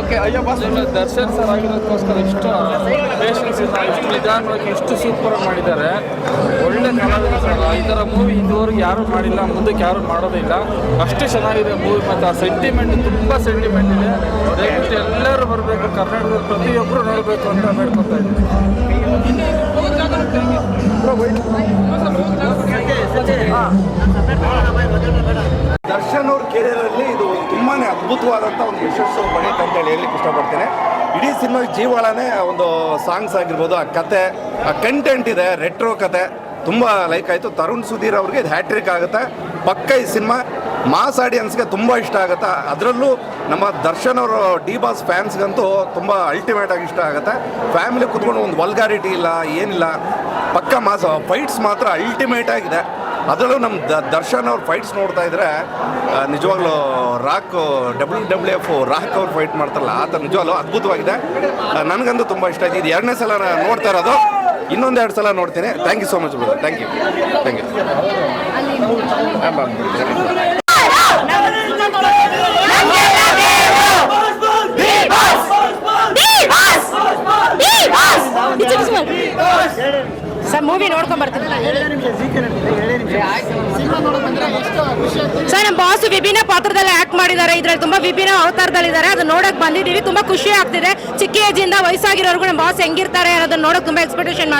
Okay ಅಯ್ಯೋ boss Darshan sir ಆಗಿರೋದಕ್ಕೋಸ್ಕರ ಇಷ್ಟು patience ಇಂದ ಇಷ್ಟು ನಿಧಾನವಾಗಿ ಇಷ್ಟು ಸೂಪರ್ ಮಾಡಿದ್ದಾರೆ. ಒಳ್ಳೆ ಕಲಾವಿದ ಸರ್ ಈ ಥರ ಮೂವಿ ಇದುವರೆಗೆ ಯಾರು ಮಾಡಿಲ್ಲ ಮುಂದಕ್ಕೆ ಯಾರು ಮಾಡೋದಿಲ್ಲ ಅಷ್ಟು ಚೆನ್ನಾಗಿದೆ ಮೂವಿ ಮತ್ತು ಆ ಸೆಂಟಿಮೆಂಟ್ ತುಂಬ ಸೆಂಟಿಮೆಂಟ್ ಇದೆ. ದಯವಿಟ್ಟು ಎಲ್ಲರೂ ಬರಬೇಕು ಕರ್ನಾಟಕದ ಪ್ರತಿಯೊಬ್ಬರು ನೋಡಬೇಕು ಅಂತ ಬೇಡ್ಕೊತಾ ಇದ್ದೀನಿ. ದರ್ಶನ್ ಅವ್ರ ಕೆರಿಯರಲ್ಲಿ ತುಂಬಾ ಅದ್ಭುತವಾದಂಥ ಒಂದು ಯಶಸ್ಸು ಅಂತ ಹೇಳಿ ಹೇಳಲಿಕ್ಕೆ ಇಷ್ಟಪಡ್ತೇನೆ. ಇಡೀ ಸಿನಿಮಾ ಜೀವಾಳನೇ ಒಂದು ಸಾಂಗ್ಸ್ ಆಗಿರ್ಬೋದು, ಆ ಕತೆ, ಆ ಕಂಟೆಂಟ್ ಇದೆ ರೆಟ್ರೋ ಕತೆ. ತುಂಬ ಲೈಕ್ ಆಯಿತು. ತರುಣ್ ಸುಧೀರ್ ಅವ್ರಿಗೆ ಇದು ಹ್ಯಾಟ್ರಿಕ್ ಆಗುತ್ತೆ. ಪಕ್ಕ ಈ ಸಿನಿಮಾ, ಮಾಸ್ ಆಡಿಯನ್ಸ್ಗೆ ತುಂಬ ಇಷ್ಟ ಆಗುತ್ತೆ. ಅದರಲ್ಲೂ ನಮ್ಮ ದರ್ಶನ್ ಅವರು ಡಿ ಬಾಸ್ ಫ್ಯಾನ್ಸ್ಗಂತೂ ತುಂಬ ಅಲ್ಟಿಮೇಟ್ ಆಗಿ ಇಷ್ಟ ಆಗುತ್ತೆ. ಫ್ಯಾಮಿಲಿ ಕುತ್ಕೊಂಡು ಒಂದು ವಲ್ಗಾರಿಟಿ ಇಲ್ಲ, ಏನಿಲ್ಲ. ಪಕ್ಕ ಮಾಸ್ ಫೈಟ್ಸ್ ಮಾತ್ರ ಅಲ್ಟಿಮೇಟ್ ಆಗಿದೆ. ಅದರಲ್ಲೂ ನಮ್ಮ ದ- ದರ್ಶನ್ ಅವ್ರ ಫೈಟ್ಸ್ ನೋಡ್ತಾ ಇದ್ರೆ ನಿಜವಾಗ್ಲೂ Rock W W F Rock ಅವ್ರು ಫೈಟ್ ಮಾಡ್ತಾರಲ್ಲ ಆ ಥರ ನಿಜವಾಗ್ಲೂ ಅದ್ಭುತವಾಗಿದೆ ನನಗಂತೂ ತುಂಬ ಇಷ್ಟ ಆಯ್ತು ಇದು ಎರಡನೇ ಸಲ ನೋಡ್ತಾ ಇರೋದು ಇನ್ನೊಂದೆರಡು ಸಲ ನೋಡ್ತೀನಿ thank you so much brother thank you thank you sir movie ನೋಡ್ಕೊಂಡ್ ಬರ್ತೀನಿ. ಸರ್, ನಮ್ಮ ಬಾಸ್ ವಿಭಿನ್ನ ಪಾತ್ರದಲ್ಲಿ ಆಕ್ಟ್ ಮಾಡಿದ್ದಾರೆ. ಇದ್ರಲ್ಲಿ ತುಂಬಾ ವಿಭಿನ್ನ ಅವತಾರದಲ್ಲಿದ್ದಾರೆ. ಅದು ನೋಡಕ್ ಬಂದಿದ್ದೀವಿ. ತುಂಬಾ ಖುಷಿ ಆಗ್ತಿದೆ. ಚಿಕ್ಕ ಏಜ್ ಇಂದ ವಯಸ್ಸಾಗಿರೋರ್ಗು ನಮ್ಮ ಬಾಸ್ ಹೆಂಗಿರ್ತಾರೆ ಅನ್ನೋದನ್ನ ನೋಡಕ್ ತುಂಬಾ ಎಕ್ಸ್ಪೆಕ್ಟೇಷನ್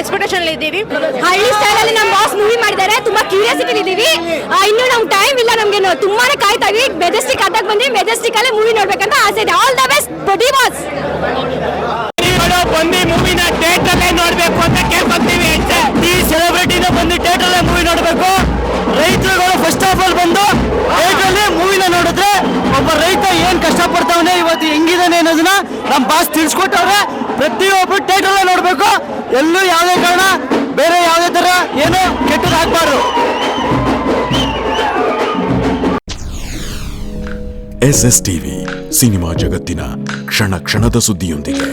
ಎಕ್ಸ್ಪೆಕ್ಟೇಷನ್ ಇದ್ದೀವಿ. ಹಳ್ಳಿ ಸ್ಟೈಲ್ ಅಲ್ಲಿ ನಮ್ಮ ಬಾಸ್ ಮೂವಿ ಮಾಡಿದ್ದಾರೆ. ತುಂಬಾ ಕ್ಯೂರಿಯಾಸಿಟಿ ಇದ್ದೀವಿ. ಇನ್ನೂ ನಮ್ಗೆ ಟೈಮ್ ಇಲ್ಲ ನಮ್ಗೆ ತುಂಬಾನೇ ಕಾಯ್ತಾ ಇದ್ವಿ. ಮೆಜೆಸ್ಟಿಕ್ ಅದಾಗ ಬಂದ್ವಿ. ಮೆಜೆಸ್ಟಿಕ್ ಅಲ್ಲಿ ಮೂವಿ ನೋಡ್ಬೇಕಂತ ಆಸೆ ಇದೆ. All the best buddy boss first of all ಬಂದು ಥಿಯೇಟರ್ಲಿ ಮೂವಿನ ನೋಡಿದ್ರೆ ಒಬ್ಬ ರೈತ ಏನ್ ಕಷ್ಟಪಡ್ತಾವನೆ ಇವತ್ತು ಹೆಂಗಿದಾನೆ ಅನ್ನೋದನ್ನ ನಮ್ಮ ಬಾಸ್ ತಿಳಿಸ್ಕೊಟ್ಟವ್ರೆ. ಪ್ರತಿಯೊಬ್ರು ಟೈಟಲ್ ನೋಡ್ಬೇಕು. ಎಲ್ಲೂ ಯಾವುದೇ ಕಾರಣ ಬೇರೆ ಯಾವುದೇ ತರ ಏನು ಕೆಟ್ಟದಾಗಬಾರ್ದು ಎಸ್ ಎಸ್ ಟಿವಿ ಸಿನಿಮಾ ಜಗತ್ತಿನ ಕ್ಷಣ ಕ್ಷಣದ ಸುದ್ದಿಯೊಂದಿಗೆ.